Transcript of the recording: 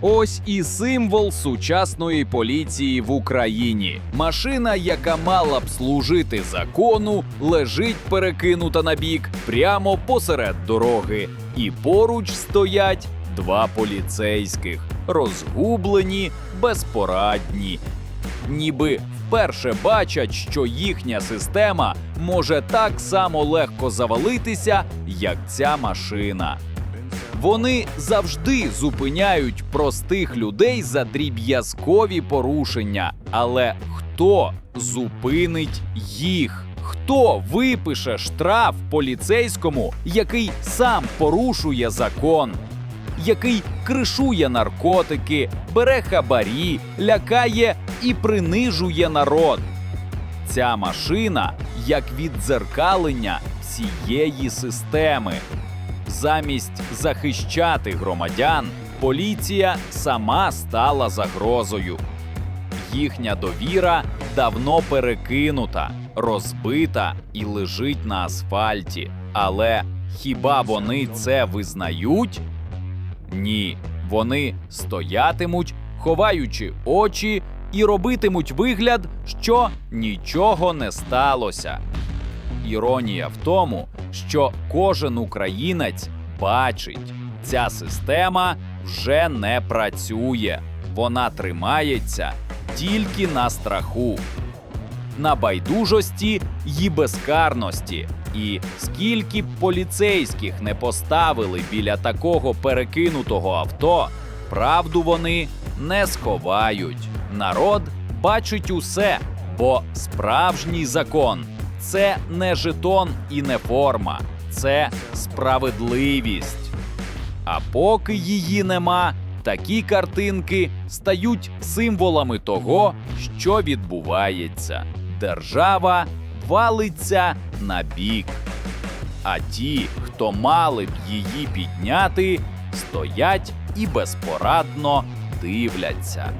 Ось і символ сучасної поліції в Україні. Машина, яка мала б служити закону, лежить перекинута на бік прямо посеред дороги. І поруч стоять два поліцейських, розгублені, безпорадні. Ніби вперше бачать, що їхня система може так само легко завалитися, як ця машина. Вони завжди зупиняють простих людей за дріб'язкові порушення. Але хто зупинить їх? Хто випише штраф поліцейському, який сам порушує закон, який кришує наркотики, бере хабарі, лякає і принижує народ? Ця машина як віддзеркалення всієї системи. Замість захищати громадян, поліція сама стала загрозою. Їхня довіра давно перекинута, розбита і лежить на асфальті. Але хіба вони це визнають? Ні, вони стоятимуть, ховаючи очі, і робитимуть вигляд, що нічого не сталося. Іронія в тому, що кожен українець бачить, ця система вже не працює, вона тримається тільки на страху, на байдужості й безкарності. І скільки б поліцейських не поставили біля такого перекинутого авто, правду вони не сховають. Народ бачить усе, бо справжній закон це не жетон і не форма, це справедливість. А поки її нема, такі картинки стають символами того, що відбувається. Держава валиться на бік. А ті, хто мали б її підняти, стоять і безпорадно дивляться.